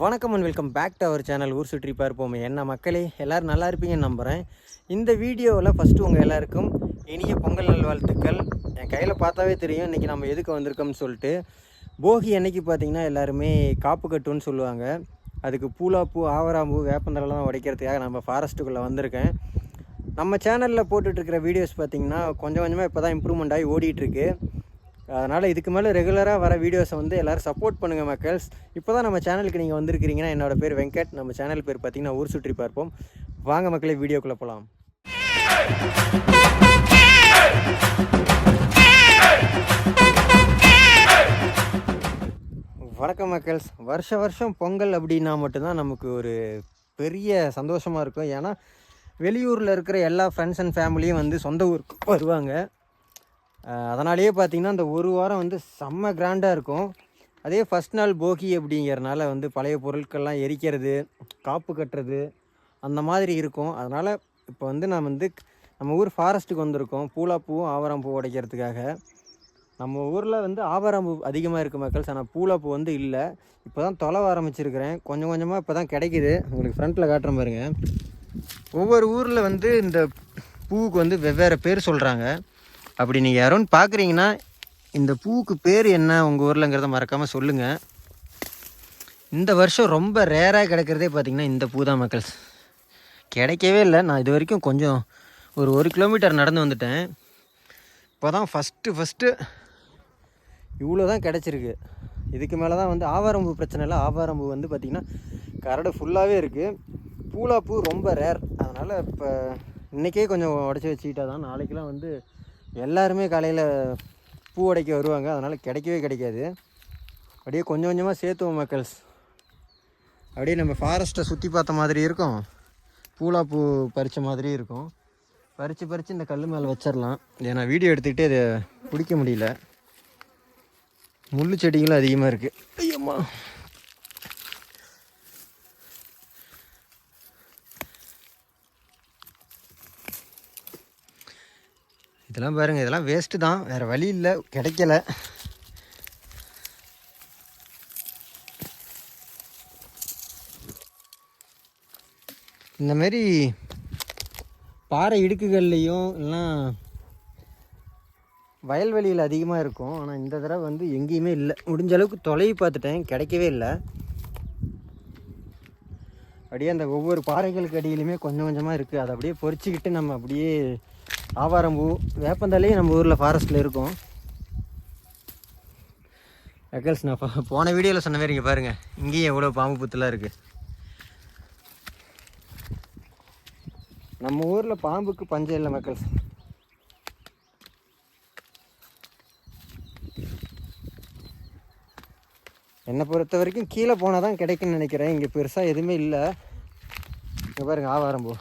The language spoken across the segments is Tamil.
வணக்கம் and welcome back to our channel ஊர் சுற்றி பார்ப்போம். என்ன மக்களே எல்லோரும் நல்லா இருப்பீங்கன்னு நம்புகிறேன் இந்த வீடியோவில் ஃபஸ்ட்டு உங்கள் எல்லாருக்கும் இனிய பொங்கல் நல்வாழ்த்துக்கள். என் கையில் பார்த்தாவே தெரியும் இன்றைக்கி நம்ம எதுக்கு வந்திருக்கோம்னு சொல்லிட்டு. போகி அன்னைக்கு பார்த்தீங்கன்னா எல்லாருமே காப்பு கட்டுன்னு சொல்லுவாங்க. அதுக்கு பூலாப்பூ ஆவராம்பூ வேப்பந்தரெல்லாம் உடைக்கிறதுக்காக நம்ம ஃபாரஸ்ட்டுக்குள்ளே வந்திருக்கேன். நம்ம சேனலில் போட்டுட்ருக்கிற வீடியோஸ் பார்த்திங்கன்னா கொஞ்சம் கொஞ்சமாக இப்போ தான் இம்ப்ரூவ்மெண்ட் ஆகி ஓடிட்டுருக்கு அதனால் இதுக்கு மேலே ரெகுலராக வர வீடியோஸை வந்து எல்லோரும் சப்போர்ட் பண்ணுங்கள் மக்கள்ஸ். இப்போ தான் நம்ம சேனலுக்கு நீங்கள் வந்திருக்கிறீங்கன்னா என்னோட பேர் வெங்கட். நம்ம சேனல் பேர் பார்த்திங்கன்னா ஊர் சுற்றி பார்ப்போம். வாங்க மக்களே வீடியோக்குள்ளே போகலாம் வணக்கம் மக்கள்ஸ். வருஷ வருஷம் பொங்கல் அப்படின்னா மட்டும்தான் நமக்கு ஒரு பெரிய சந்தோஷமாக இருக்கும். ஏன்னா வெளியூரில் இருக்கிற எல்லா ஃப்ரெண்ட்ஸ் அண்ட் ஃபேமிலியும் வந்து சொந்த ஊருக்கு வருவாங்க. அதனாலேயே பார்த்தீங்கன்னா அந்த ஒரு வாரம் வந்து செம்ம கிராண்டாக இருக்கும். அதே ஃபஸ்ட் நாள் போகி அப்படிங்கிறனால வந்து பழைய பொருட்கள்லாம் எரிக்கிறது காப்பு கட்டுறது அந்த மாதிரி இருக்கும். அதனால் இப்போ வந்து நான் வந்து நம்ம ஊர் ஃபாரஸ்ட்டுக்கு வந்திருக்கோம். பூலாப்பூவும் ஆவராம்பூ உடைக்கிறதுக்காக. நம்ம ஊரில் வந்து ஆவாரம்பூ அதிகமாக இருக்குது மக்கள்ஸ். ஆனால் பூலாப்பூ வந்து இல்லை. இப்போ தான் தொலைவ ஆரம்பிச்சிருக்கிறேன். கொஞ்சம் கொஞ்சமாக இப்போ தான் கிடைக்கிது. உங்களுக்கு ஃப்ரண்ட்டில் காட்டுற பாருங்க. ஒவ்வொரு ஊரில் வந்து இந்த பூவுக்கு வந்து வெவ்வேறு பேர் சொல்கிறாங்க அப்படி நீங்கள் யாரோன்னு பார்க்குறீங்கன்னா இந்த பூவுக்கு பேர் என்ன உங்கள் ஊரில்ங்கிறத மறக்காமல் சொல்லுங்கள் இந்த வருஷம் ரொம்ப ரேராக கிடைக்கிறதே பார்த்தீங்கன்னா இந்த பூ தான் மக்கள்ஸ் கிடைக்கவே இல்லை. நான் இது வரைக்கும் கொஞ்சம் ஒரு ஒரு கிலோமீட்டர் நடந்து வந்துட்டேன். இப்போ தான் ஃபஸ்ட்டு ஃபஸ்ட்டு இவ்வளோ தான் கிடச்சிருக்கு. இதுக்கு மேலே தான் வந்து ஆவாரம்பூ பிரச்சனை இல்லை. ஆவாரம்பூ வந்து பார்த்திங்கன்னா கரடு ஃபுல்லாகவே இருக்குது பூலாப்பூ ரொம்ப ரேர் அதனால் இப்போ இன்றைக்கே கொஞ்சம் உடச்சி வச்சுக்கிட்டா தான் நாளைக்கெலாம் வந்து எல்லாருமே காலையில் பூ உடைக்க வருவாங்க. அதனால் கிடைக்கவே கிடைக்காது. அப்படியே கொஞ்சம் கொஞ்சமாக சேர்த்துவோம் மக்கள்ஸ். அப்படியே நம்ம ஃபாரஸ்ட்டை சுற்றி பார்த்த மாதிரி இருக்கும். பூலாப்பூ பறித்த மாதிரி இருக்கும். பறித்து பறித்து இந்த கல் மேலே வச்சிடலாம் ஏன்னா வீடியோ எடுத்துக்கிட்டே இதை பிடிக்க முடியல. முள்ளு செடிகளும் அதிகமாக இருக்குது ஐயம்மா. இதெல்லாம் பாருங்கள் இதெல்லாம் வேஸ்ட்டு தான். வேறு வழி இல்லை கிடைக்கல. இந்தமாரி பாறை இடுக்குகள்லேயும் எல்லாம் வயல்வெளியில் அதிகமாக இருக்கும். ஆனால் இந்த தடவை வந்து எங்கேயுமே இல்லை. முடிஞ்ச அளவுக்கு தொலைவி பார்த்துட்டேன். கிடைக்கவே இல்லை. அப்படியே அந்த ஒவ்வொரு பாறைகளுக்கு அடியிலுமே கொஞ்சம் கொஞ்சமாக இருக்குது அதை அப்படியே பொறிச்சிக்கிட்டு நம்ம அப்படியே ஆவாரம்பூ வேப்பந்தாலையும் நம்ம ஊரில் ஃபாரஸ்ட்டில் இருக்கும். அக்கல்ஸ் நான் போன வீடியோவில் சொன்ன மாதிரி இங்கே பாருங்கள் இங்கேயும் எவ்வளோ பாம்பு புத்துலாம் இருக்குது நம்ம ஊரில் பாம்புக்கு பஞ்சம் இல்லை மக்கள்ஸ். என்னை பொறுத்த வரைக்கும் கீழே போனால் தான் கிடைக்குன்னு நினைக்கிறேன். இங்கே பெருசாக எதுவுமே இல்லை. இங்கே பாருங்கள் பாருங்க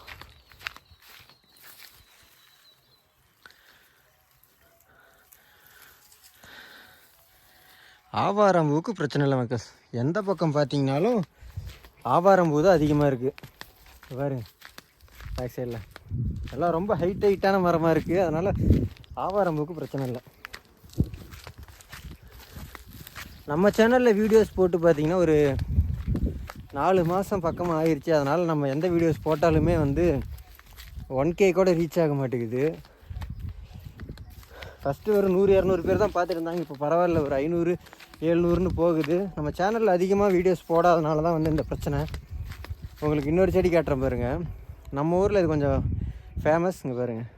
ஆவாரம் ஆவாரம்பூவுக்கு பிரச்சனை இல்லை மக்கள். எந்த பக்கம் பார்த்தீங்கனாலும் ஆவாரம்பூ தான் அதிகமாக இருக்குது பாரு பேக் சைடில் எல்லாம் ரொம்ப ஹைட் ஹைட்டான மரமாக இருக்குது அதனால் ஆவாரம்பூக்கு பிரச்சனை இல்லை. நம்ம சேனலில் வீடியோஸ் போட்டு பார்த்தீங்கன்னா ஒரு நாலு மாதம் பக்கமாக ஆயிடுச்சு அதனால் நம்ம எந்த வீடியோஸ் போட்டாலுமே வந்து ஒன் கே கூட ரீச் ஆக மாட்டேங்குது. ஃபஸ்ட்டு ஒரு நூறு இரநூறு பேர் தான் பார்த்துட்டு இருந்தாங்க. இப்போ பரவாயில்ல. ஒரு ஐநூறு ஏழ்நூறுன்னு போகுது. நம்ம சேனலில் அதிகமாக வீடியோஸ் போடாதனால தான் வந்து இந்த பிரச்சனை. உங்களுக்கு இன்னொரு செடி காட்டுறேன் பாருங்கள் நம்ம ஊரில் இது கொஞ்சம் ஃபேமஸ் இங்கே பாருங்கள்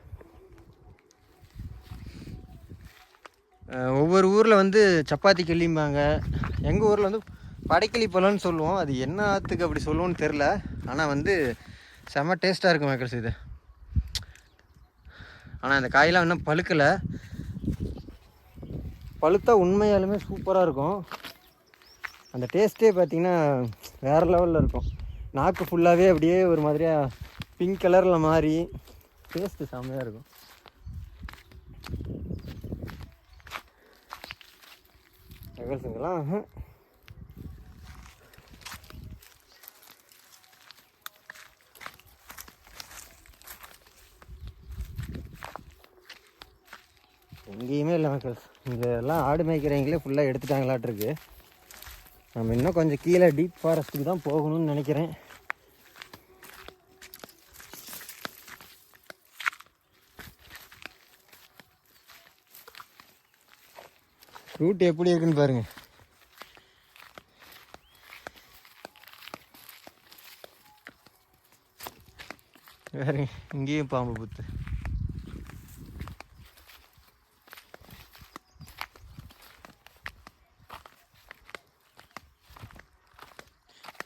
ஒவ்வொரு ஊரில் வந்து சப்பாத்தி கிளிம்பாங்க எங்கள் ஊரில் வந்து படைக்கிளி பழம்னு சொல்லுவோம். அது என்ன ஆற்றுக்கு அப்படி சொல்லுவோன்னு தெரில ஆனால் வந்து செம்ம டேஸ்ட்டாக இருக்கும் மேக்கர்ஸ் இது. ஆனால் அந்த காயெலாம் இன்னும் பழுக்கலை. பழுத்தா உண்மையாலுமே சூப்பராக இருக்கும். அந்த டேஸ்ட்டே பார்த்தீங்கன்னா வேறு லெவலில் இருக்கும். நாக்கு ஃபுல்லாகவே அப்படியே ஒரு மாதிரியாக பிங்க் கலரில் மாறி டேஸ்ட்டு செம்மையாக இருக்கும். நகல்ஸுங்கெல்லாம் எங்கேயுமே இல்லை மக்கள். இங்கே எல்லாம் ஆடு மேய்க்கிறவங்களே ஃபுல்லாக எடுத்துட்டாங்களாட்டிருக்கு. நம்ம இன்னும் கொஞ்சம் கீழே டீப் ஃபாரஸ்ட்டுக்கு தான் போகணும்னு நினைக்கிறேன். ரூட் எப்படி இருக்குன்னு பாருங்க. வேற இங்கேயும் பாம்பு புத்து.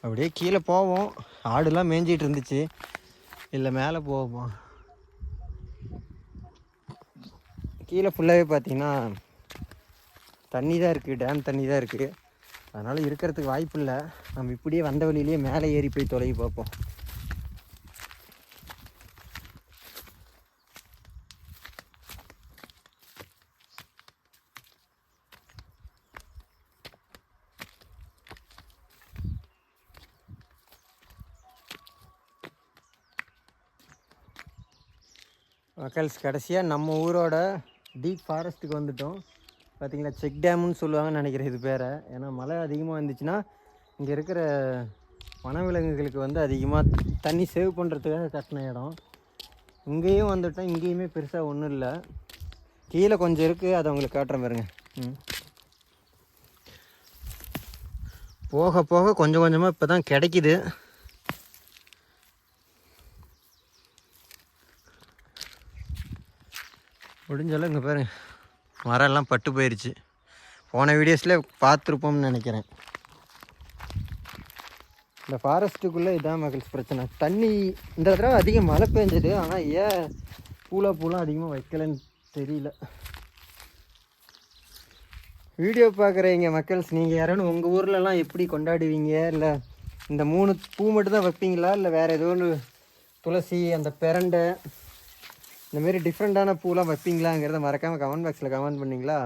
அப்படியே கீழே போவோம். ஆடுலாம் மேய்ஞ்சிட்டு இருந்துச்சு. இல்லை மேலே போவோம். கீழே ஃபுல்லாகவே பார்த்தீங்கன்னா தண்ணி தான் இருக்குது டேம் தண்ணி தான் இருக்குது அதனால் இருக்கிறதுக்கு வாய்ப்பு இல்லை. நம்ம இப்படியே வந்த வழியிலேயே மேலே ஏறி போய் தொலைவி பார்ப்போம். மக்கள்ஸ் கடைசியாக நம்ம ஊரோட டீப் ஃபாரஸ்ட்டுக்கு வந்துட்டோம். பார்த்திங்களா செக் டேம்னு சொல்லுவாங்கன்னு நினைக்கிறேன் இது பேரை. ஏன்னா மழை அதிகமாக வந்துச்சுன்னா இங்கே இருக்கிற வனவிலங்குகளுக்கு வந்து அதிகமாக தண்ணி சேவ் பண்ணுறதுக்காக கட்டின இடம். இங்கேயும் வந்துட்டோம். இங்கேயுமே பெருசாக ஒன்றும் இல்லை. கீழே கொஞ்சம் இருக்குது அதை உங்களுக்கு காட்டுறேன் பாருங்க. போக போக கொஞ்சம் கொஞ்சமாக இப்போ தான் கிடைக்கிது. முடிஞ்சாலும் இங்கே பாருங்க. மரம் எல்லாம் பட்டு போயிடுச்சு போன வீடியோஸில் பார்த்துருப்போம்னு நினைக்கிறேன். இந்த ஃபாரஸ்ட்டுக்குள்ளே இதான் மகிழ்ச்சி பிரச்சனை. தண்ணி இந்த தடவை அதிகம் மழை பெஞ்சது ஆனால் ஏன் பூலா பூலாம் அதிகமாக வைக்கலன்னு தெரியல. வீடியோ பார்க்குறீங்க மக்கள்ஸ் நீங்கள் யாரும் உங்கள் ஊர்லலாம் எப்படி கொண்டாடுவீங்க? இல்லை இந்த மூணு பூ மட்டும் தான் வைப்பீங்களா? இல்லை வேறு ஏதோ ஒன்று துளசி அந்த பிரண்டை இந்தமாரி டிஃப்ரெண்ட்டான பூலாம் வைப்பீங்களாங்கிறத மறக்காமல் கமெண்ட் பாக்ஸில் கமெண்ட் பண்ணிங்களா?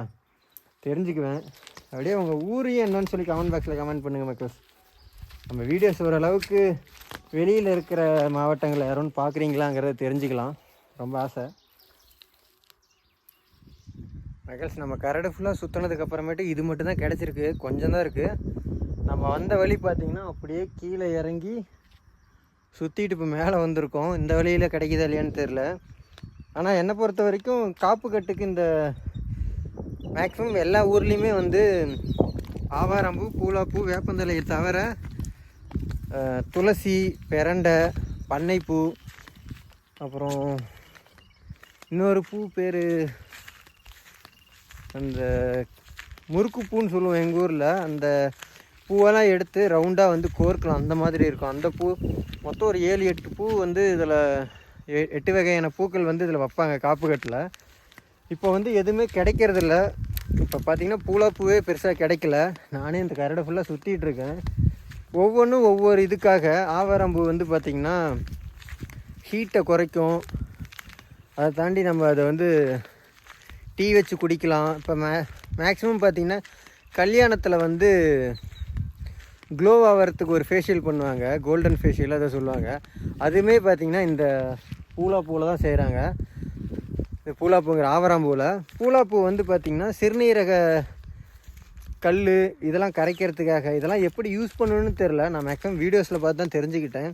தெரிஞ்சுக்குவேன். அப்படியே உங்கள் ஊரையும் என்னன்னு சொல்லி கமெண்ட் பாக்ஸில் கமெண்ட் பண்ணுங்கள் மக்கள்ஸ் நம்ம வீடியோஸ் ஓரளவுக்கு வெளியில் இருக்கிற மாவட்டங்களில் யாரும் பார்க்குறீங்களாங்கிறத தெரிஞ்சுக்கலாம். ரொம்ப ஆசை. மக்கள்ஸ் நம்ம கரடு ஃபுல்லாக சுற்றினதுக்கப்புறமேட்டு இது மட்டும்தான் கிடச்சிருக்கு. கொஞ்சம் தான் இருக்குது நம்ம வந்த வழி பார்த்திங்கன்னா அப்படியே கீழே இறங்கி சுற்றிட்டு இப்போ மேலே வந்திருக்கோம். இந்த வழியில் கிடைக்குதா இல்லையான்னு தெரில ஆனால் என்னை பொறுத்த வரைக்கும் காப்பு கட்டுக்கு இந்த மேக்ஸிமம் எல்லா ஊர்லேயுமே வந்து ஆவாரம்பூ பூலாப்பூ வேப்பந்தலையை தவிர துளசி பெரண்டை பண்ணைப்பூ அப்புறம் இன்னொரு பூ பேர் அந்த முறுக்கு பூன்னு சொல்லுவோம் எங்கள் ஊரில். அந்த பூவெல்லாம் எடுத்து ரவுண்டாக வந்து கோர்க்கலாம். அந்த மாதிரி இருக்கும். அந்த பூ மொத்தம் ஒரு ஏழு எட்டு பூ வந்து இதில் எட்டு வகையான பூக்கள் வந்து இதில் வைப்பாங்க காப்புக்கட்டில். இப்போ வந்து எதுவுமே கிடைக்கிறதில்ல. இப்போ பார்த்தீங்கன்னா பூலா பூவே பெருசாக கிடைக்கல. நானே இந்த கரடை ஃபுல்லாக சுற்றிட்டு இருக்கேன். ஒவ்வொன்றும் ஒவ்வொரு இதுக்காக ஆவாரம்பூ வந்து பார்த்திங்கன்னா ஹீட்டை குறைக்கும். அதை தாண்டி நம்ம அதை வந்து டீ வச்சு குடிக்கலாம். இப்போ மே மேக்ஸிமம் பார்த்திங்கன்னா கல்யாணத்தில் வந்து க்ளோ ஆகிறதுக்கு ஒரு ஃபேஷியல் பண்ணுவாங்க. கோல்டன் ஃபேஷியல் அதை சொல்லுவாங்க. அதுவுமே பார்த்திங்கன்னா இந்த பூலா பூவில் தான் செய்கிறாங்க இந்த பூலாப்பூங்கிற ஆவராம்பூவில். பூலாப்பூ வந்து பார்த்திங்கன்னா சிறுநீரக கல் இதெல்லாம் கரைக்கிறதுக்காக இதெல்லாம் எப்படி யூஸ் பண்ணணும்னு தெரில நான் மேக்ஸிமம் வீடியோஸில் பார்த்து தான் தெரிஞ்சுக்கிட்டேன்.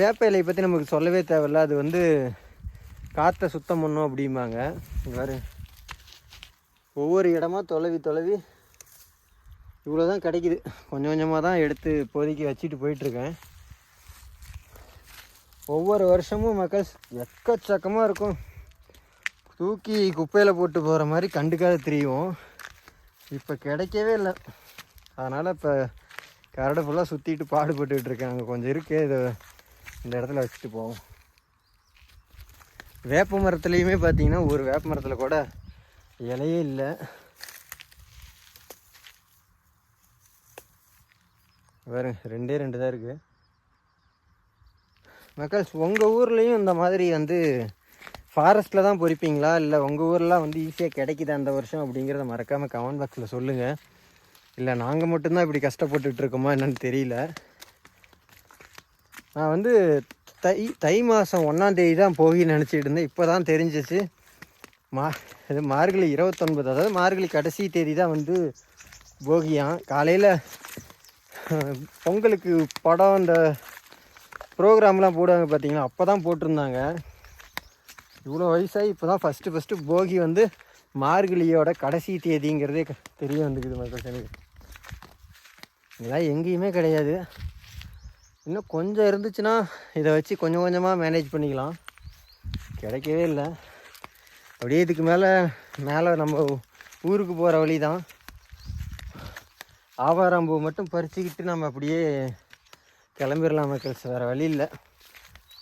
வேப்ப இலையை பற்றி நமக்கு சொல்லவே தேவையில்ல. அது வந்து காற்றை சுத்தம் பண்ணும் அப்படிம்பாங்க. இங்க ஒவ்வொரு இடமா தொலைவி தொலைவி இவ்வளோ தான் கிடைக்குது. கொஞ்சம் கொஞ்சமாக தான் எடுத்து இப்போதைக்கு வச்சுட்டு போயிட்டுருக்கேன் ஒவ்வொரு வருஷமும் மக்கள் எக்கச்சக்கமாக இருக்கும். தூக்கி குப்பையில் போட்டு போகிற மாதிரி கண்டுக்காத தெரியும். இப்போ கிடைக்கவே இல்லை. அதனால் இப்போ கரடை ஃபுல்லாக சுற்றிட்டு பாடுபட்டுக்கிட்டு இருக்கேன். அங்கே கொஞ்சம் இருக்குது இதை இந்த இடத்துல வச்சுட்டு போவோம். வேப்ப மரத்துலேயுமே பார்த்தீங்கன்னா ஒரு வேப்ப மரத்தில் கூட இலையே இல்லை. வேறு ரெண்டே ரெண்டு தான் இருக்குது மக்கள்ஸ் உங்கள் ஊர்லேயும் இந்த மாதிரி வந்து ஃபாரஸ்ட்டில் தான் பொறிப்பீங்களா? இல்லை உங்கள் ஊர்லாம் வந்து ஈஸியாக கிடைக்குது அந்த வருஷம் அப்படிங்கிறத மறக்காமல் கமெண்ட் பாக்ஸில் சொல்லுங்கள் இல்லை நாங்கள் மட்டும்தான் இப்படி கஷ்டப்பட்டுட்டு இருக்கோமா என்னன்னு தெரியல. நான் வந்து தை தை மாதம் ஒன்றாந்தேதி தான் போகி நினச்சிட்டு இருந்தேன். இப்போ தான் தெரிஞ்சிச்சு. மா இது மார்கழி இருபத்தொன்பது அதாவது மார்கழி கடைசி தேதி தான் வந்து போகியான் காலையில் பொங்கலுக்கு படம் இந்த ப்ரோக்ராம்லாம் போடுவாங்க பார்த்தீங்களா? அப்போ தான் போட்டிருந்தாங்க. இவ்வளோ வயசாகி இப்போ தான் ஃபஸ்ட்டு ஃபஸ்ட்டு போகி வந்து மார்கழியோட கடைசி தேதிங்கிறதே தெரிய வந்துக்குது மக்கள் எனக்கு இதெல்லாம் எங்கேயுமே கிடையாது. இன்னும் கொஞ்சம் இருந்துச்சுன்னா இதை வச்சு கொஞ்சம் கொஞ்சமாக மேனேஜ் பண்ணிக்கலாம். கிடைக்கவே இல்லை. அப்படியே இதுக்கு மேலே மேலே நம்ம ஊருக்கு போகிற வழி தான் ஆவாராம்பூ மட்டும் பறிச்சுக்கிட்டு நம்ம அப்படியே கிளம்பிடலாம் மக்கள்ஸ் வேறு வழி இல்லை.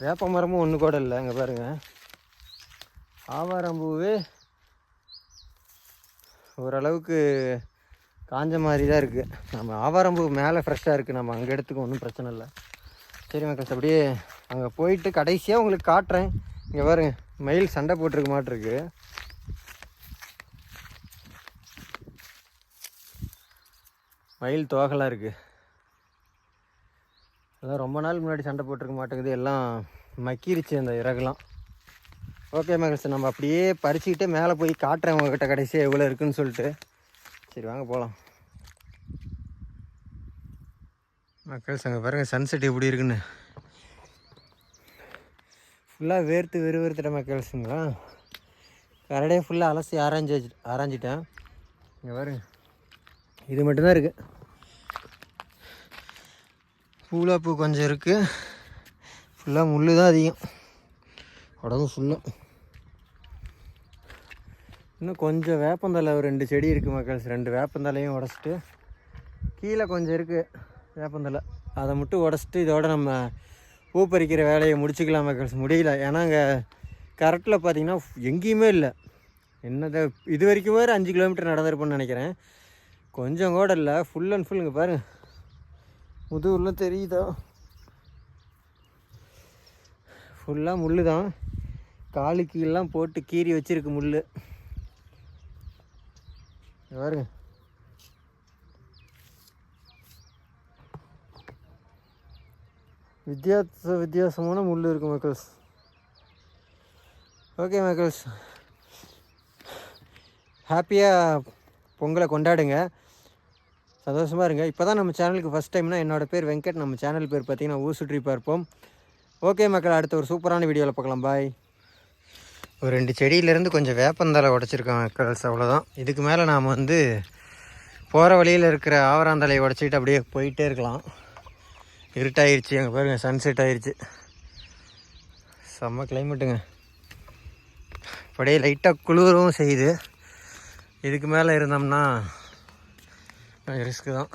வேப்ப மரமும் ஒன்று கூட இல்லை இங்கே பாருங்கள் ஆவாரம்பூவே ஓரளவுக்கு காஞ்ச மாதிரி தான் இருக்குது நம்ம ஆவாரம்பூ மேலே ஃப்ரெஷ்ஷாக இருக்குது நம்ம அங்கே எடுத்துக்க ஒன்றும் பிரச்சனை இல்லை. சரி மக்கள்ஸ் அப்படியே அங்கே போயிட்டு கடைசியாக உங்களுக்கு காட்டுறேன். இங்கே பாருங்க மயில் சண்டை போட்டிருக்க மாட்டிருக்கு மயில் தோகலாக இருக்குது அதான் ரொம்ப நாள் முன்னாடி சண்டை போட்டிருக்க மாட்டேங்குது. எல்லாம் மக்கிருச்சு அந்த இறகுலாம். ஓகே மகள்ஸ் நம்ம அப்படியே பறிச்சுக்கிட்டு மேலே போய் காட்டுறேன் உங்ககிட்ட கடைசியாக எவ்வளோ இருக்குன்னு சொல்லிட்டு. சரி வாங்க போகலாம் மக்கள்ஸ் அங்கே பாருங்கள் சன்செட் எப்படி இருக்குன்னு. ஃபுல்லாக வேர்த்து வெறுவெறுத்துட்ட மக்கள்ஸுங்களா கரடே ஃபுல்லாக அலசி ஆராய்ஞ்சி வச்சு ஆராய்ஞ்சிட்டேன். இங்கே பாருங்க. இது மட்டும்தான் இருக்குது பூலாப்பூ கொஞ்சம் இருக்குது ஃபுல்லாக முள் தான் அதிகம். உடம்பு ஃபுல்லாக இன்னும் கொஞ்சம் வேப்பந்தலை ஒரு ரெண்டு செடி இருக்குது மக்கள்ஸ் ரெண்டு வேப்பந்தலையும் உடச்சிட்டு கீழே கொஞ்சம் இருக்குது வேப்பந்தலை அதை மட்டும் உடச்சிட்டு இதோட நம்ம பூ பறிக்கிற வேலையை முடிச்சுக்கலாம் மக்கள்ஸ் முடியல. ஏன்னா அங்கே கரெக்டில் பார்த்தீங்கன்னா எங்கேயுமே இல்லை. என்னது இது வரைக்கும் ஒரு அஞ்சு கிலோமீட்டர் நடந்திருப்பேன்னு நினைக்கிறேன். கொஞ்சம் கூட இல்லை. ஃபுல் அண்ட் ஃபுல் இங்கே பாருங்கள் முதுகுலாம் தெரியுதா? ஃபுல்லாக முள் தான் காலு கீழெலாம் போட்டு கீறி வச்சிருக்கு முள் பாருங்க. வித்தியாச வித்தியாசமான முள் இருக்குது மக்கள்ஸ். ஓகே மக்கள்ஸ். ஹாப்பியாக பொங்கலை கொண்டாடுங்க. சந்தோஷமாக இருங்க. இப்போ தான் நம்ம சேனலுக்கு ஃபஸ்ட் டைம்னா என்னோடய பேர் வெங்கட். நம்ம சேனல் பேர் பார்த்திங்கன்னா ஊர் சுற்றி பார்ப்போம். ஓகே மக்கள் அடுத்த ஒரு சூப்பரான வீடியோவில் பார்க்கலாம். பாய் ஒரு ரெண்டு செடியிலேருந்து கொஞ்சம் வேப்பந்தலை உடச்சிருக்கேன் மக்கள்ஸ் அவ்வளோதான் இதுக்கு மேலே நாம் வந்து போகிற வழியில் இருக்கிற ஆவராந்தலையை உடச்சிக்கிட்டு அப்படியே போயிட்டே இருக்கலாம். இருட்டாயிருச்சு. அங்கே பாருங்கள் சன்செட் ஆயிடுச்சு செம்ம கிளைமேட்டுங்க அப்படியே லைட்டாக குளிரவும் செய்யுது. இதுக்கு மேலே இருந்தோம்னா ரிஸ்க்கு தான்.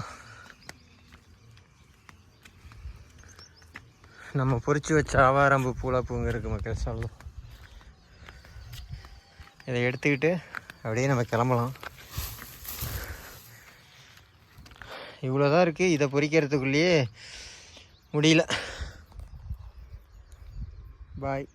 நம்ம பொறிச்சு வச்ச ஆவாரம்பு பூலாப்பூங்க இருக்குது மக்கள் சொல்லும் இதை எடுத்துக்கிட்டு அப்படியே நம்ம கிளம்பலாம். இவ்வளோதான் இருக்குது இதை பொறிக்கிறதுக்குள்ளேயே முடியல. பாய்